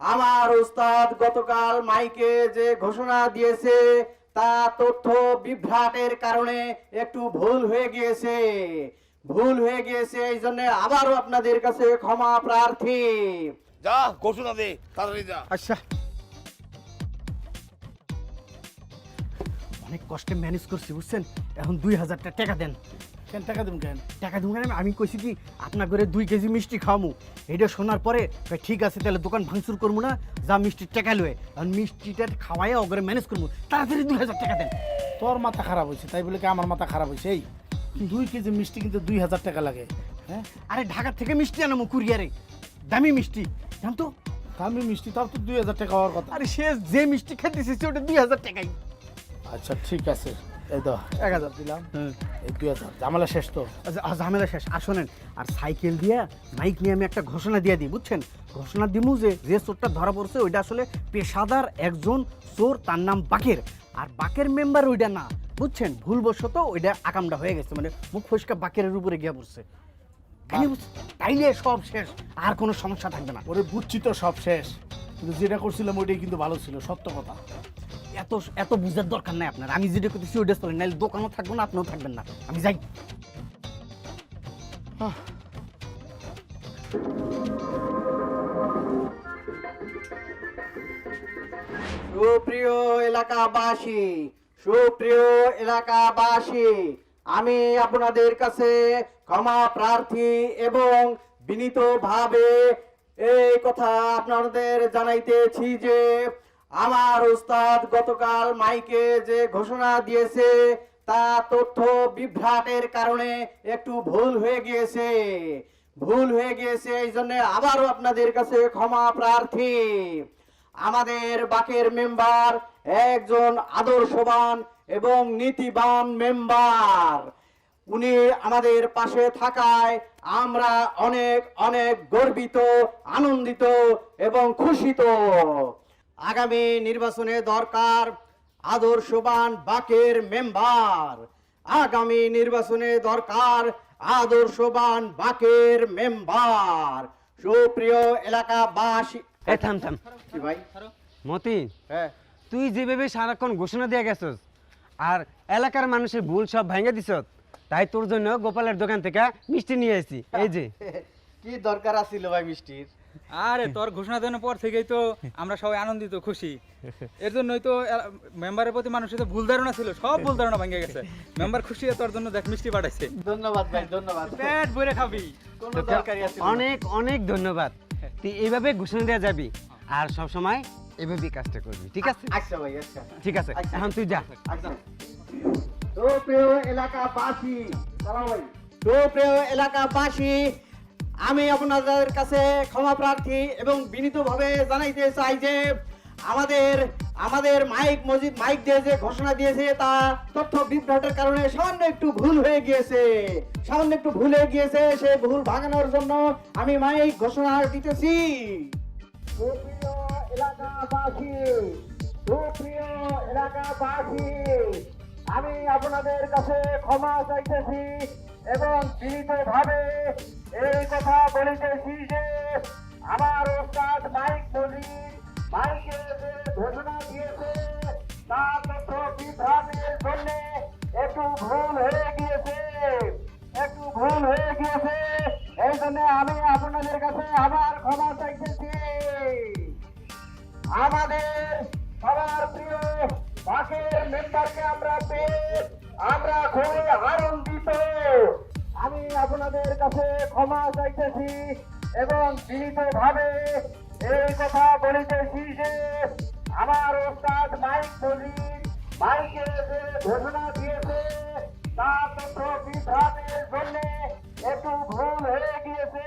আমার উস্তাদ গতকাল মাইকে যে ঘোষণা দিয়েছে তা তথ্য বিভ্রাটের কারণে একটু ভুল হয়ে গিয়েছে। ভুল হয়ে গিয়েছে এই জন্য আবারও আপনাদের কাছে ক্ষমা প্রার্থী। যা ঘোষণা দে তাড়াতাড়ি যা। আচ্ছা। অনেক কষ্টে ম্যানেজ করছি বুঝছেন? এখন দুই হাজারটা টাকা দেন। কেন টাকা দেবেন কেন? টাকা দেবো কেন আমি কইছি কি আপনার ঘরে দুই কেজি মিষ্টি খাওয়ামু। এটা শোনার পরে কয়, ঠিক আছে তাহলে দোকান ভাঙচুর করব না যা মিষ্টির টাকা লয়ে। আর মিষ্টিটা খাওয়াই ওগরে ম্যানেজ করব তাড়াতাড়ি দুই হাজার টাকা দেন। তোর মাথা খারাপ হয়েছে তাই বলে কি আমার মাথা খারাপ হয়েছে এই দুই কেজি মিষ্টি কিন্তু দুই হাজার টাকা লাগে হ্যাঁ? আরে ঢাকা থেকে মিষ্টি আনামু কুরিয়ারে। দামি মিষ্টি। জান তো? দামি মিষ্টি তাও তো দুই হাজার টাকা হওয়ার কথা। আরে সে যে মিষ্টি খেতেছে ওটা দুই হাজার টাকাই। আচ্ছা ঠিক আছে। এই তো এক হাজার দিলাম। এই দুই হাজার ঝামেলা শেষ তো। আচ্ছা, ঝামেলা শেষ। আর সাইকেল দিয়া মাইক নিয়ে আমি একটা ঘোষণা দিয়ে দিই বুঝছেন? ঘোষণা দিমু যে যে চোরটা ধরা পড়ছে ওইটা আসলে পেশাদার একজন চোর তার নাম বাকের। আর বাকের মেম্বার ওইটা না বুঝছেন? ভুলবশত ওইটা আকামটা হয়ে গেছে মানে মুখ ফসকা বাকের উপরে গিয়ে পড়ছে। তাইলে সব শেষ আর কোনো সমস্যা থাকবে না। ওরে বুঝছি তো সব শেষ কিন্তু যেটা করছিলাম ওইটাই কিন্তু ভালো ছিল সত্য কথা। এত এত বুঝার দরকার নাই আপনার। আমি যেটা করতেছি ওইটা চলেন নাহলে দোকানও থাকব না আপনিও থাকবেন না। আমি যাই। সুপ্রিয় এলাকাবাসী সুপ্রিয় এলাকাবাসী আমি আপনাদের কাছে ক্ষমা প্রার্থী এবং বিনীতভাবে এই কথা আপনাদের জানাইতেছি যে আমার উস্তাদ গতকাল মাইকে যে ঘোষণা দিয়েছে, তা তথ্য বিভ্রাটের কারণে একটু ভুল হয়ে গিয়েছে। ভুল হয়ে গিয়েছে এই জন্য আবারও আপনাদের কাছে ক্ষমা প্রার্থী। আমাদের বাকের মেম্বার একজন আদর্শবান এবং নীতিবান মেম্বার। উনি আমাদের পাশে থাকায় আমরা অনেক অনেক গর্বিত, আনন্দিত এবং খুশিত। আগামী নির্বাচনে দরকার আদর্শবান বাকের মেম্বার। আগামী নির্বাচনে দরকার আদর্শবান বাকের মেম্বার। সুপ্রিয় এলাকাবাসী এ থাম থাম। কি ভাই? মতি হ্যাঁ। তুই যেভাবে সারাক্ষণ ঘোষণা দিয়ে গেছস আর এলাকার মানুষের ভুল সব ভেঙে দিছ তাই তোর জন্য গোপালের দোকান থেকে মিষ্টি নিয়ে এসেছি এই যে। কি দরকার আছিল ভাই মিষ্টির? আরে তোর ঘোষণা দেওয়ার পর থেকেই তো আমরা সবাই আনন্দিত খুশি। এর জন্যই তো মেম্বারের প্রতি মানুষের তো ভুল ধারণা ছিল সব ভুল ধারণা ভেঙে গেছে। মেম্বার খুশি হয়ে তোর জন্য দেখ মিষ্টি পাঠাইছে। ধন্যবাদ ভাই ধন্যবাদ। পেট ভরে খাবি। অনেক অনেক ধন্যবাদ। তুই এইভাবে ঘোষণা দেওয়া যাবি আর সব সময় এভাবেই কাজটা করবি ঠিক আছে? আচ্ছা ভাই আচ্ছা। ঠিক আছে আচ্ছা। এখন তুই যা। আচ্ছা। সুপ্রিয় এলাকাবাসী সালাম ভাই। সুপ্রিয় এলাকাবাসী আমি আপনাদের কাছে ক্ষমা প্রার্থী এবং বিনীতভাবে জানাইতে চাই যে আমাদের আমাদের মাইক মসজিদ, মাইক দিয়ে যে ঘোষণা দিয়েছে তা তথ্য বিভ্রাটের কারণে সামান্য একটু ভুল হয়ে গিয়েছে। সামান্য একটু ভুল হয়ে গিয়েছে, সে ভুল ভাঙানোর জন্য আমি মাইক ঘোষণা দিতেছি। এলাকাবাসী এলাকাবাসী আপনাদের কাছে ক্ষমা চাইতেছি এবং বিনীতভাবে এই কথা বলিতেছি যে আমার ওস্তাদ মাইক মজিদ মাইকে যে ঘোষণা দিয়েছে, তা তথ্য বিভ্রাটের জন্য একটু ভুল হয়ে গিয়েছে। একটু ভুল হয়ে গিয়েছে। এই জন্য আমি আপনাদের কাছে আবার ক্ষমা চাইতেছি। আমাদের সবার প্রিয় বাকের মেম্বারকে আমরা পেয়ে আমরা খুবই আনন্দিত। আমি আপনাদের কাছে ক্ষমা চাইতেছি এবং বিনীতভাবে এই কথা বলিতেছি যে আমার ওস্তাদ মাইক মজিদ মাইকে যে ঘোষণা দিয়েছে, তা তথ্য বিভ্রাটের জন্য একটু ভুল হয়ে গিয়েছে।